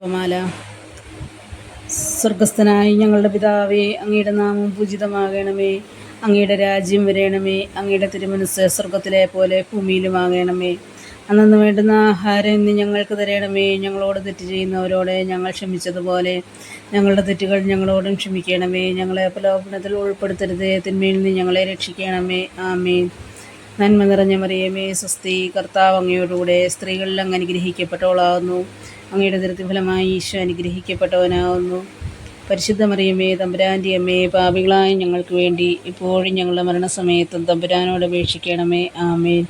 ജപമാല സ്വർഗസ്ഥനായി ഞങ്ങളുടെ പിതാവേ അങ്ങയുടെ നാമം പൂജിതമാകണമേ. അങ്ങയുടെ രാജ്യം വരയണമേ അങ്ങയുടെ തിരുമനസ് സ്വർഗത്തിലെ പോലെ ഭൂമിയിലുമാകണമേ അന്നു വേണ്ടുന്ന ആഹാരം ഇന്ന് ഞങ്ങൾക്ക് തരണമേ. ഞങ്ങളോട് തെറ്റ് ചെയ്യുന്നവരോട് ഞങ്ങൾ ക്ഷമിച്ചതുപോലെ. ഞങ്ങളുടെ തെറ്റുകൾ ഞങ്ങളോടും ക്ഷമിക്കണമേ. ഞങ്ങളെ പ്രലോഭനത്തിൽ ഉൾപ്പെടുത്തരുത്. തിന്മയിൽ നിന്ന് ഞങ്ങളെ രക്ഷിക്കണമേ. ആമേൻ. നന്മ നിറഞ്ഞ മറിയമേ സ്വസ്തി. കർത്താവ് അങ്ങയോടുകൂടെ സ്ത്രീകളിൽ അങ്ങ് അങ്ങയുടെ ദൃത്തിഫലമായി ഈശോ അനുഗ്രഹിക്കപ്പെട്ടവനാവുന്നു. പരിശുദ്ധ മറിയമേ തമ്പുരാന്റെ അമ്മേ പാപികളായ ഞങ്ങൾക്ക് വേണ്ടി ഇപ്പോഴും ഞങ്ങളുടെ മരണസമയത്തും തമ്പുരാനോട് അപേക്ഷിക്കണമേ. ആമേൻ.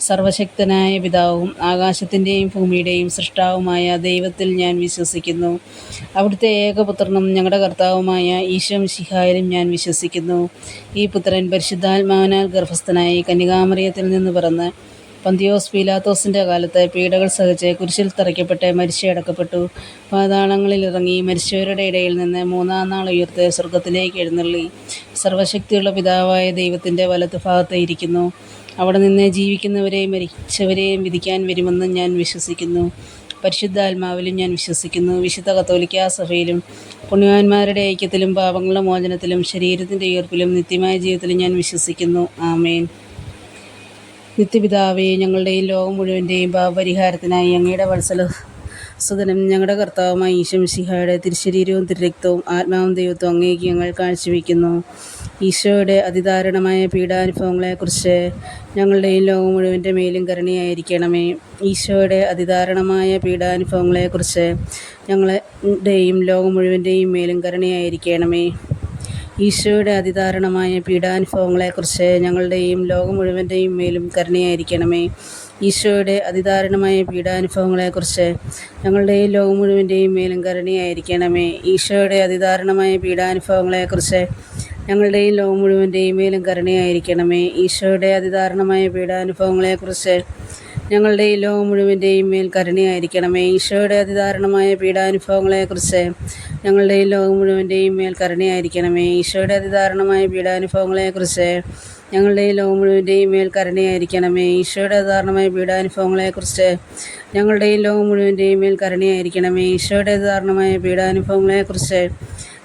സർവശക്തനായ പിതാവും ആകാശത്തിന്റെയും ഭൂമിയുടെയും സൃഷ്ടാവുമായ ദൈവത്തിൽ ഞാൻ വിശ്വസിക്കുന്നു. അവിടുത്തെ ഏകപുത്രനും ഞങ്ങളുടെ കർത്താവുമായ ഈശോ ശിഹായിലും ഞാൻ വിശ്വസിക്കുന്നു. ഈ പുത്രൻ പരിശുദ്ധാത്മാവിനാൽ ഗർഭസ്ഥനായി കന്യകാമറിയത്തിൽ നിന്ന് പിറന്ന് പന്തിയോസ് പീലാത്തോസിന്റെ കാലത്ത് പീഡകൾ സഹിച്ച് കുരിശിൽ തറയ്ക്കപ്പെട്ട് മരിച്ചയടക്കപ്പെട്ടു. പാതാളങ്ങളിൽ ഇറങ്ങി മരിച്ചവരുടെ ഇടയിൽ നിന്ന് മൂന്നാം നാൾ ഉയർത്ത് സ്വർഗത്തിലേക്ക് എഴുന്നള്ളി. സർവശക്തിയുള്ള പിതാവായ ദൈവത്തിന്റെ വലത്ത് ഭാഗത്ത് ഇരിക്കുന്നു. അവിടെ നിന്ന് ജീവിക്കുന്നവരെയും മരിച്ചവരെയും വിധിക്കാൻ വരുമെന്ന് ഞാൻ വിശ്വസിക്കുന്നു. പരിശുദ്ധാത്മാവിലും ഞാൻ വിശ്വസിക്കുന്നു. വിശുദ്ധ കത്തോലിക്ക സഭയിലും പുണ്യവാന്മാരുടെ ഐക്യത്തിലും പാപങ്ങളുടെ മോചനത്തിലും ശരീരത്തിന്റെ ഉയർപ്പിലും നിത്യമായ ജീവിതത്തിലും ഞാൻ വിശ്വസിക്കുന്നു. ആമേൻ. നിത്യപിതാവേ ഈ ലോകം മുഴുവന്റെയും പാപപരിഹാരത്തിനായി അങ്ങയുടെ വത്സല സുഖനം ഞങ്ങളുടെ കർത്താവുമായി ഈശം ശിഹായുടെ തിരുശരീരവും തിരുരക്തവും ആത്മാവും ദൈവത്വം അങ്ങേക്ക് ഞങ്ങൾ കാഴ്ചവെക്കുന്നു ഈശോയുടെ അതിദാരുണമായ പീഡാനുഭവങ്ങളെക്കുറിച്ച് ഈ ലോകം മുഴുവന്റെ മേലും കരുണയായിരിക്കണമേ. ഈശോയുടെ അതിദാരുണമായ പീഡാനുഭവങ്ങളെക്കുറിച്ച് ഞങ്ങളുടെയും ലോകം മുഴുവന്റെയും മേലും കരുണയായിരിക്കണമേ. ഈശോയുടെ അതിദാരുണമായ പീഡാനുഭവങ്ങളെക്കുറിച്ച് ഞങ്ങളുടെയും ലോകം മുഴുവന്റെയും മേലും കരുണയായിരിക്കണമേ. ഈശോയുടെ അതിദാരുണമായ പീഡാനുഭവങ്ങളെക്കുറിച്ച് ഞങ്ങളുടെയും ലോകം മുഴുവന്റെയും മേലും കരുണയായിരിക്കണമേ. ഈശോയുടെ അതിദാരുണമായ പീഡാനുഭവങ്ങളെക്കുറിച്ച് ഞങ്ങളുടെയും ലോകം മുഴുവന്റെയും മേലും കരുണയായിരിക്കണമേ. ഈശോയുടെ അതിദാരുണമായ പീഡാനുഭവങ്ങളെക്കുറിച്ച് ഞങ്ങളുടെയും ലോകം മുഴുവന്റെയും മേൽ കരുണയായിരിക്കണമേ. ഈശോയുടെ അതിദാരുണമായ പീഡാനുഭവങ്ങളെക്കുറിച്ച് ഞങ്ങളുടെ ഈ ലോകം മുഴുവന്റെയും മേൽ കരുണയായിരിക്കണമേ. ഈശോയുടെ അതിദാരുണമായ പീഡാനുഭവങ്ങളെക്കുറിച്ച് ഞങ്ങളുടെ ഈ ലോകം മുഴുവന്റെയും മേൽ കരുണയായിരിക്കണമേ. ഈശോയുടെ അതിദാരുണമായ പീഡാനുഭവങ്ങളെക്കുറിച്ച് ഞങ്ങളുടെ ഈ ലോകം മുഴുവന്റെയും മേൽ കരുണയായിരിക്കണമേ. ഈശോയുടെ അതിദാരുണമായ പീഡാനുഭവങ്ങളെക്കുറിച്ച്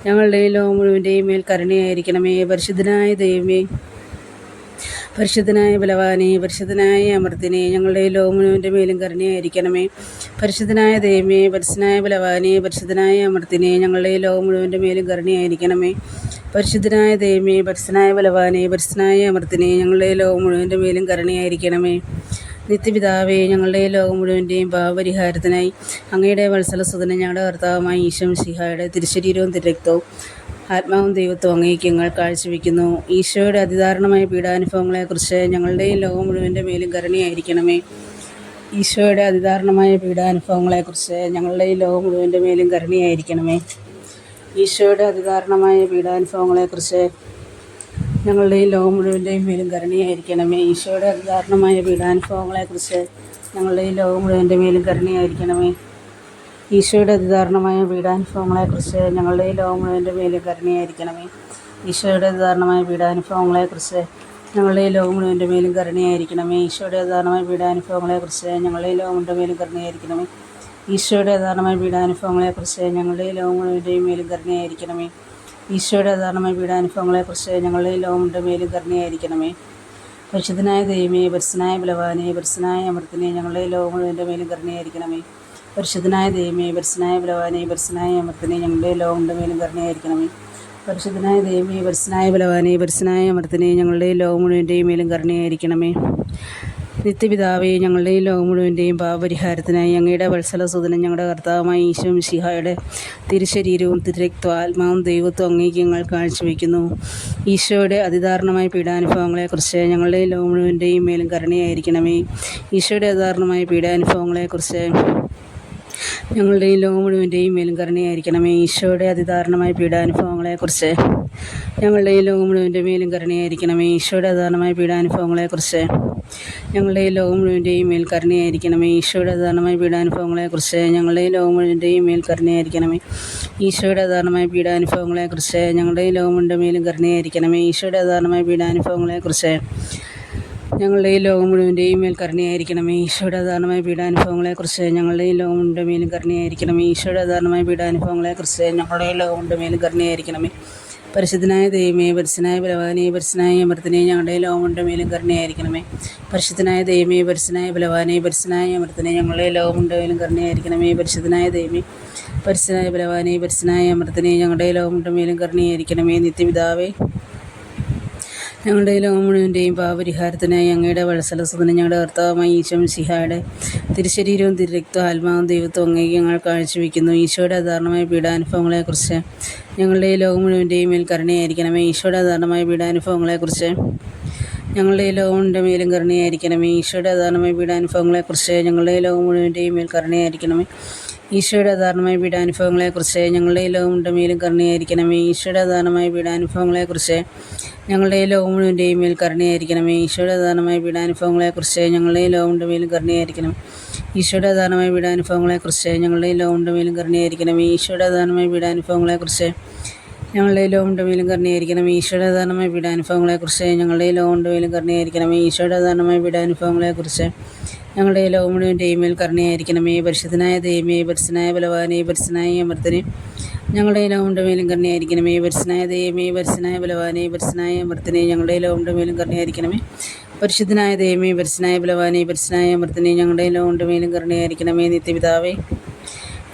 ഞങ്ങളുടെ ഈ ലോകം മുഴുവന്റെയും മേൽ കരുണയായിരിക്കണമേ. പരിശുദ്ധനായ ദൈവമേ പരിശുദ്ധനായ ബലവാനെ പരിശുദ്ധനായ അമൃതനെ ഞങ്ങളുടെ ലോമനുവിന്റെ മേലും കരുണയായിരിക്കണമേ. പരിശുദ്ധനായ ദൈവമേ പരിശുദ്ധനായ ബലവാനെ പരിശുദ്ധനായ അമൃതനെ ഞങ്ങളുടെ ലോമനുവിന്റെ മേലും കരുണയായിരിക്കണമേ. പരിശുദ്ധനായ ദൈവമേ പരിശുദ്ധനായ ബലവാനെ പരിശുദ്ധനായ അമൃതനെ ഞങ്ങളുടെ ലോകമുഴുവന്റെ മേലും കരുണയായിരിക്കണമേ. നിത്യപിതാവേ ഞങ്ങളുടെ ലോകം മുഴുവന്റെയും അങ്ങയുടെ വത്സലസുതനെ ഞങ്ങളുടെ ഭർത്താവുമായി ഈശം ശിഹായുടെ തിരുശരീരവും തിരക്തവും ആത്മാവും ദൈവത്വം അങ്ങേക്ക് ഞങ്ങൾ കാഴ്ചവെക്കുന്നു. ഈശോയുടെ അതിദാരുണമായ പീഡാനുഭവങ്ങളെക്കുറിച്ച് ഞങ്ങളുടെയും ലോകം മുഴുവന്റെ മേലും കരുണയായിരിക്കണമേ. ഈശോയുടെ അതിദാരുണമായ പീഡാനുഭവങ്ങളെക്കുറിച്ച് ഞങ്ങളുടെയും ലോകം മുഴുവന്റെ മേലും കരുണയായിരിക്കണമേ. ഈശോയുടെ അതിദാരുണമായ പീഡാനുഭവങ്ങളെക്കുറിച്ച് ഞങ്ങളുടെയും ലോകം മുഴുവന്റെയും മേലും കരുണയായിരിക്കണമേ. ഈശോയുടെ അതിദാരുണമായ പീഡാനുഭവങ്ങളെക്കുറിച്ച് ഞങ്ങളുടെയും ലോകം മുഴുവന്റെ മേലും കരുണയായിരിക്കണമേ. ഈശോയുടെ അതിദാരണമായ പീഡാനുഭവങ്ങളെക്കുറിച്ച് ഞങ്ങളുടെ ലോകം മുഴുവന്റെ മേലും കരുണയായിരിക്കണമേ. ഈശോയുടെ അതിദാരണമായ പീഡാനുഭവങ്ങളെക്കുറിച്ച് ഞങ്ങളുടെ ലോകം മുഴുവന്റെ മേലും കരുണയായിരിക്കണമേ. ഈശോയുടെ അതിദാരണമായ പീഡാനുഭവങ്ങളെക്കുറിച്ച് ഞങ്ങളുടെ ലോകം മുഴുവന്റെ മേലും കരുണയായിരിക്കണമേ. ഈശോയുടെ അതിദാരണമായ പീഡാനുഭവങ്ങളെക്കുറിച്ച് ഞങ്ങളുടെ ലോകം ലോകമുഴുവന്റെ മേലും കരുണയായിരിക്കണമേ. ഈശോയുടെ അതിദാരണമായ പീഡാനുഭവങ്ങളെക്കുറിച്ച് ഞങ്ങളുടെ ലോകം മുഴുവന്റെ മേലും കരുണയായിരിക്കണമേ. പരിശുദ്ധനായ ദൈവമേ പരിശുദ്ധനായ ബലവാനെ പരിശുദ്ധനായ അമൃത്തിനെ ഞങ്ങളുടെ ലോകം മുഴുവന്റെ മേലും കരുണയായിരിക്കണമേ. പരിശുദ്ധനായ ദൈവമേ പരിശുദ്ധനായ ബലവാനെ പരിശുദ്ധനായ അമൃത്തിനെ ഞങ്ങളുടെ ലോകങ്ങളുടെ മേലും കരുണയായിരിക്കണമേ. പരിശുദ്ധനായ ദൈവമേ പരിശുദ്ധനായ ബലവാനെ പരിശുദ്ധനായ അമൃത്തിനെ ഞങ്ങളുടെ ലോകം മുഴുവന്റെയും മേലും കരുണയായിരിക്കണമേ. നിത്യപിതാവേ ഞങ്ങളുടെയും ലോകം മുഴുവന്റെയും പാപപരിഹാരത്തിനായി വത്സല വത്സലസുതനും ഞങ്ങളുടെ കർത്താവുമായ ഈശോ മിശിഹായുടെ തിരുശരീരവും തിരക്തവും ആത്മാവും ദൈവത്വം അങ്ങേക്ക് ഞങ്ങൾ കാഴ്ചവെക്കുന്നു ഈശോയുടെ അതിദാരുണമായ പീഡാനുഭവങ്ങളെക്കുറിച്ച് ഞങ്ങളുടെ ലോകം മുഴുവന്റെയും മേലും കരുണയായിരിക്കണമേ. ഈശോയുടെ അതിദാരുണമായ പീഡാനുഭവങ്ങളെക്കുറിച്ച് ഞങ്ങളുടെയും ലോകം മുഴുവന്റെയും മേലും കരുണയായിരിക്കണമേ. ഈശോയുടെ അതിദാരുണമായ പീഡാനുഭവങ്ങളെക്കുറിച്ച് ഞങ്ങളുടെയും ലോകം മുഴുവന്റെ മേലും കരുണയായിരിക്കണമേ. ഈശോയുടെ അതിദാരുണമായ പീഡാനുഭവങ്ങളെക്കുറിച്ച് ഞങ്ങളുടെയും ലോകം മുഴുവന്റെയും മേൽ കരുണയായിരിക്കണമേ ഈശോയുടെ അതിദാരുണമായ പീഡാനുഭവങ്ങളെക്കുറിച്ച്. ഈ ലോകം മുഴുവന്റെയും മേൽ കരുണയായിരിക്കണമേ ഈശോയുടെ അതിദാരുണമായ പീഡാനുഭവങ്ങളെക്കുറിച്ച്. ഈ ലോകം മുഴുവന്റെ മേലും കരുണയായിരിക്കണമേ. ഈശോയുടെ അതിദാരുണമായ പീഡാനുഭവങ്ങളെക്കുറിച്ച്. ഈ ലോകം മുഴുവന്റെയും മേൽ കരുണയായിരിക്കണമേ ഈശോയുടെ അധാരണമായ പീഡാനുഭവങ്ങളെക്കുറിച്ച്. ഈ ലോകം മുഴുവന്റെ മേലും കരുണയായിരിക്കണമേ. ഈശോയുടെ അധാരണമായ പീഡാനുഭവങ്ങളെക്കുറിച്ച്. ഈ ലോകം മുഴുവന്റെ മേലും കരുണയായിരിക്കണമേ. പരിശുദ്ധനായ ദൈവമേ പരിശുദ്ധനായ ബലവാനെ പരിശുദ്ധനായ അമൃതനെ ഞങ്ങളുടെ ലോകമുണ്ട് മേലും കരുണയായിരിക്കണമേ. പരിശുദ്ധനായ ദൈവമേ പരിശുദ്ധനായ ബലവാനെ പരിശുദ്ധനായ അമൃതനെ ഞങ്ങളുടെ ലോകമുണ്ട് മേലും കരുണയായിരിക്കണമേ. പരിശുദ്ധനായ ദൈവമേ പരിശുദ്ധനായ ബലവാനെ പരിശുദ്ധനായ അമൃതനെ ഞങ്ങളുടെ ലോകമുണ്ട് മേലും കരുണയായിരിക്കണമേ. നിത്യപിതാവേ ഞങ്ങളുടെ ലോകം മുഴുവന്റെയും പാപരിഹാരത്തിനായി അങ്ങയുടെ വത്സലസുതനും ഞങ്ങളുടെ കർത്താവുമായി ഈശോ ശിഹായുടെ തിരുശരീരവും തിരുരക്തവും ആത്മാവും ദൈവത്വം അങ്ങേക്ക് ഞങ്ങൾ കാഴ്ചവെക്കുന്നു ഈശോയുടെ അധാരണമായ പീഡാനുഭവങ്ങളെക്കുറിച്ച് ഞങ്ങളുടെ ലോകം മുഴുവന്റെയും മേൽ കരുണയായിരിക്കണമേ. ഈശോയുടെ അധാരണമായ പീഡാനുഭവങ്ങളെക്കുറിച്ച് ഞങ്ങളുടെ ലോകമുണ്ട് മേലും കരുണയായിരിക്കണമേ. ഈശോയുടെ അധാരണമായ പീഡാനുഭവങ്ങളെക്കുറിച്ച് ഞങ്ങളുടെ ലോകം മുഴുവന്റെയും മേൽ കരുണയായിരിക്കണമേ. ഈശോയുടെ അധാരണമായ പീഡാനുഭവങ്ങളെക്കുറിച്ച് ഞങ്ങളുടെ ലോകമുണ്ട് മേലും കരുണയായിരിക്കണമേ. ഈശോയുടെ അധാരണമായ പീഡാനുഭവങ്ങളെക്കുറിച്ച് ഞങ്ങളുടെ ഈ മുഴുവന്റെയും മേൽ കരുണയായിരിക്കണമേ. ഈശോയുടെ അധാരണമായ പീഡാനുഭവങ്ങളെക്കുറിച്ച് ഞങ്ങളുടെ ലോകമുണ്ട് മേലും കരുണയായിരിക്കണം. ഈശോയുടെ അധാരണമായ പീഡാനുഭവങ്ങളെക്കുറിച്ച് ഞങ്ങളുടെ ലോകമുണ്ട് മേലും കരുണയായിരിക്കണമേ. ഈശോയുടെ അധാരണമായ പീഡാനുഭവങ്ങളെക്കുറിച്ച് ഞങ്ങളുടെ ലോകമുണ്ട് മേലും കരുണയായിരിക്കണമേ. ഈശോയുടെ അധാരണമായ പീഡാനുഭവങ്ങളെക്കുറിച്ച് ഞങ്ങളുടെ ലോകമുണ്ട് മേലും കരുണയായിരിക്കണമേ. ഈശോയുടെ അധാരണമായ പീഡാനുഭവങ്ങളെക്കുറിച്ച് ഞങ്ങളുടെ ലോകം മുഴുവന്റെയും മേൽ കരുണയായിരിക്കണമേ. പരിശുദ്ധനായ ദൈവമേ പരിശുദ്ധനായ ബലവാനെ പരിശുദ്ധനായ അമൃതനെ ഞങ്ങളുടെ ലോകമുണ്ട് മേലും കരുണയായിരിക്കണമേ. പരിശുദ്ധനായ ദൈവമേ പരിശുദ്ധനായ ബലവാനെ പരിശുദ്ധനായ അമൃതനെ ഞങ്ങളുടെ ലോകമുണ്ട് മേലും കരുണയായിരിക്കണമേ. പരിശുദ്ധനായ ദൈവമേ പരിശുദ്ധനായ ബലവാനെ പരിശുദ്ധനായ അമൃതനെ ഞങ്ങളുടെ ലോകമുണ്ട് മേലും കരുണയായിരിക്കണമേ. നിത്യപിതാവേ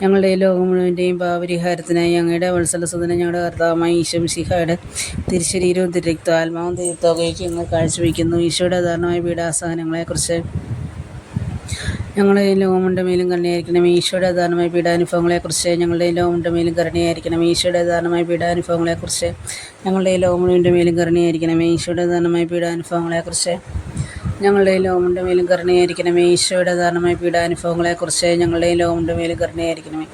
ഞങ്ങളുടെ ലോകം മുഴുവന്റെയും പാപരിഹാരത്തിനായി അങ്ങയുടെ വത്സലസുതനം ഞങ്ങളുടെ കർത്താവുമായി ഈശോ ശിഹയുടെ തിരുശരീരവും തിരക്തോ ആത്മാവും തീർത്ഥമൊക്കെ ഞങ്ങൾ കാഴ്ചവെക്കുന്നു ഈശോയുടെ ധാരണമായ പീഡാസഹനങ്ങളെക്കുറിച്ച് ഞങ്ങളുടെ ലോകമുണ്ടമേലും കരുണയായിരിക്കണം ഈശോയുടെ ധാരണമായ പീഡാനുഭവങ്ങളെക്കുറിച്ച് ഞങ്ങളുടെ ലോകമുണ്ടമേലും കരുണയായിരിക്കണം. ഈശോയുടെ ധാരണമായ പീഡാനുഭവങ്ങളെക്കുറിച്ച് ഞങ്ങളുടെ ലോകം മുഴുവന്റെ മേലും കരുണയായിരിക്കണം. ഈശോയുടെ ധാരണമായ പീഡാനുഭവങ്ങളെക്കുറിച്ച് ഞങ്ങളുടെ ലോകമുണ്ടമേലും മേലും ഈശോയുടെ ധാരണമായ പീഡാനുഭവങ്ങളെക്കുറിച്ച് ഞങ്ങളുടെ ലോകമുണ്ടമേലും കരുണയായിരിക്കണമേ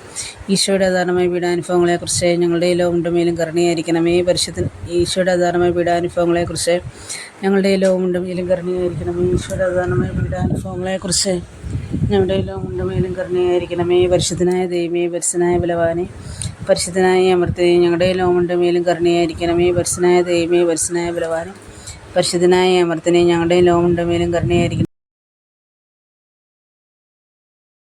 ഈശോയുടെ ധാരണമായ പീഡാനുഭവങ്ങളെക്കുറിച്ച് ഞങ്ങളുടെ ലോകമുണ്ടമേലും കരുണയായിരിക്കണമേ പരിശുദ്ധ ഈശോയുടെ ധാരണമായ പീഡാനുഭവങ്ങളെക്കുറിച്ച് ഞങ്ങളുടെ ലോകമുണ്ടമേലും കരുണയായിരിക്കണമേ ഈശോയുടെ ധാരണമായ പീഡാനുഭവങ്ങളെക്കുറിച്ച് ഞങ്ങളുടെ ലോകമുണ്ട് മേലും കരുണയായിരിക്കണമേ പരിശുദ്ധനായ ദൈവമേ പരിശുദ്ധനായ ബലവാനെ. പരിശുദ്ധനായ അമൃത്തേ ഞങ്ങളുടെ എല്ലാം മേലും കരുണയായിരിക്കണമേ പരിശുദ്ധനായ ദൈവമേ പരിശുദ്ധനായ ബലവാനെ. പരിശുദ്ധനായ അമൃത്തനെ ഞങ്ങളുടെ ലോമുണ്ടമേലും കരുണയായിരിക്കണം